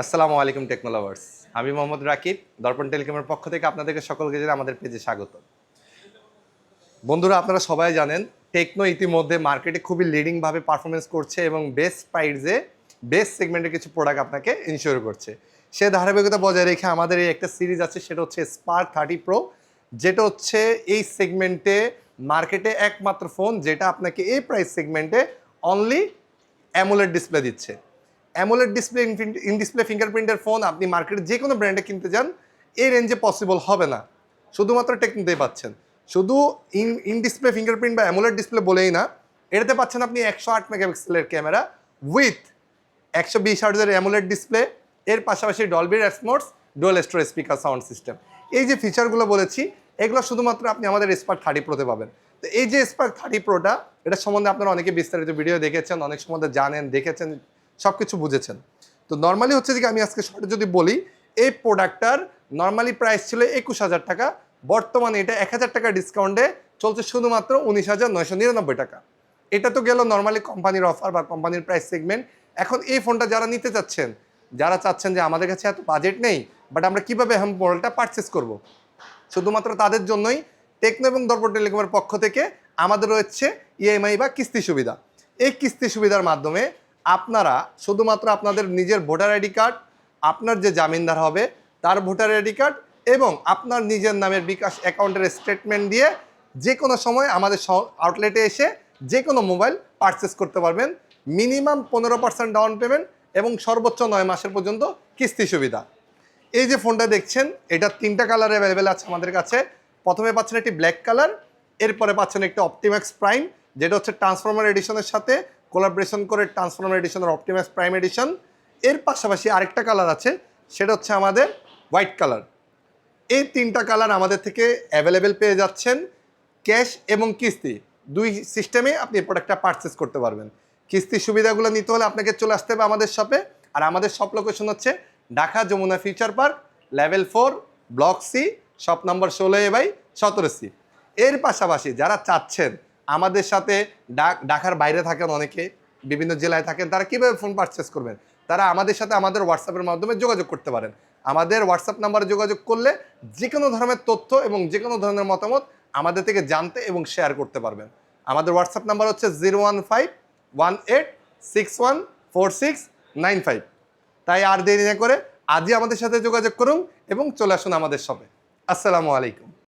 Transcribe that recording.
আসসালামু আলাইকুম, টেকনোলভার্স। আমি মোহাম্মদ রাকিব, দর্পণ টেলিকমের পক্ষ থেকে আপনাদেরকে সকলকে জানাই আমাদের পেজে স্বাগত। বন্ধুরা, আপনারা সবাই জানেন, টেকনো ইতিমধ্যে মার্কেটে খুবই লিডিংভাবে পারফরমেন্স করছে এবং বেস্ট প্রাইসে বেস্ট সেগমেন্টের কিছু প্রোডাক্ট আপনাকে ইনশিওর করছে। সে ধারাবাহিকতা বজায় রেখে আমাদের এই একটা সিরিজ আছে, সেটা হচ্ছে স্পার্ক থার্টি প্রো যেটা হচ্ছে এই সেগমেন্টে মার্কেটে একমাত্র ফোন যেটা আপনাকে এই প্রাইস সেগমেন্টে অনলি অ্যামোলেড ডিসপ্লে দিচ্ছে। অ্যামোলেড ডিসপ্লে ইন ডিসপ্লে ফিঙ্গারপ্রিন্টের ফোন আপনি মার্কেটে যে কোনো ব্র্যান্ডে কিনতে যান এই রেঞ্জে পসিবল হবে না। শুধুমাত্র টেকনিতেই পাচ্ছেন। শুধু ইন ইন ডিসপ্লে ফিঙ্গারপ্রিন্ট বা অ্যামোলেড ডিসপ্লে বলেই না, এটাতে পাচ্ছেন আপনি একশো আট মেগাপিক্সেলের ক্যামেরা উইথ একশো বিশ হার্জের অ্যামোলেড ডিসপ্লে এর পাশাপাশি ডলবির রেসমোটস dual stereo speaker sound system এই যে ফিচারগুলো বলেছি, এগুলো শুধুমাত্র আপনি আমাদের স্পার্ক থার্টি প্রোতে পাবেন। তো এই যে স্পার্ক থার্টি প্রোটা এটা সম্বন্ধে আপনারা অনেকে বিস্তারিত ভিডিও দেখেছেন, অনেক সম্বন্ধে জানেন, দেখেছেন সব কিছু বুঝেছেন। তো নর্মালি হচ্ছে যে আমি আজকে শর্টে যদি বলি, এই প্রোডাক্টটার নর্মালি প্রাইস ছিল একুশ হাজার টাকা, বর্তমানে এটা এক হাজার টাকা ডিসকাউন্টে চলছে শুধুমাত্র উনিশ হাজার নয়শো নিরানব্বই টাকা। এটা তো গেল নর্মালি কোম্পানির অফার বা কোম্পানির প্রাইস সেগমেন্ট এখন এই ফোনটা যারা নিতে চাচ্ছেন, যারা চাচ্ছেন যে আমাদের কাছে এত বাজেট নেই বাট আমরা কীভাবে হ্যাম মডেলটা পারচেস করব? শুধুমাত্র তাদের জন্যই টেকনো এবং দর্পণ টেলিকমের পক্ষ থেকে আমাদের রয়েছে ইএমআই বা কিস্তি সুবিধা। এই কিস্তি সুবিধার মাধ্যমে আপনারা শুধুমাত্র আপনাদের নিজের ভোটার আইডি কার্ড, আপনার যে জামিনদার হবে তার ভোটার আইডি কার্ড এবং আপনার নিজের নামের বিকাশ অ্যাকাউন্টের স্টেটমেন্ট দিয়ে যে কোনো সময় আমাদের আউটলেটে এসে যে কোনো মোবাইল পারচেস করতে পারবেন। মিনিমাম পনেরো পার্সেন্ট ডাউন পেমেন্ট এবং সর্বোচ্চ নয় মাসের পর্যন্ত কিস্তি সুবিধা। এই যে ফোনটা দেখছেন, এটা তিনটা কালার অ্যাভেলেবেল আছে আমাদের কাছে। প্রথমে পাচ্ছেন একটি ব্ল্যাক কালার এরপরে পাচ্ছেন একটি অপটিম্যাক্স প্রাইম যেটা হচ্ছে ট্রান্সফর্মার এডিশনের সাথে কোলাবরেশন করে ট্রান্সফর্মার এডিশনের অপটিম্যাক্স প্রাইম এডিশন এর পাশাপাশি আরেকটা কালার আছে, সেটা হচ্ছে আমাদের হোয়াইট কালার এই তিনটা কালার আমাদের থেকে অ্যাভেলেবেল পেয়ে যাচ্ছেন ক্যাশ এবং কিস্তি। দুই সিস্টেমে আপনি প্রোডাক্টটা পারচেস করতে পারবেন। কিস্তির সুবিধাগুলো নিতে হলে আপনাকে চলে আসতে হবে আমাদের শপে আর আমাদের শপ লোকেশন হচ্ছে Dhaka Jamuna Future Park level four block C shop number ষোলো এ বাই সতেরো সি এর পাশাপাশি যারা চাচ্ছেন আমাদের সাথে ঢাকার বাইরে থাকেন অনেকে, বিভিন্ন জেলায় থাকেন, তারা কীভাবে ফোন পারচেস করবেন? তারা আমাদের সাথে আমাদের হোয়াটসঅ্যাপের মাধ্যমে যোগাযোগ করতে পারেন। আমাদের হোয়াটসঅ্যাপ নাম্বারে যোগাযোগ করলে যে কোনো ধরনের তথ্য এবং যে কোনো ধরনের মতামত আমাদের থেকে জানতে এবং শেয়ার করতে পারবেন। আমাদের হোয়াটসঅ্যাপ নাম্বার হচ্ছে zero one five one eight six one four six nine five তাই আর দেরি না করে আজই আমাদের সাথে যোগাযোগ করুন এবং চলে আসুন আমাদের শপে আসসালামু আলাইকুম।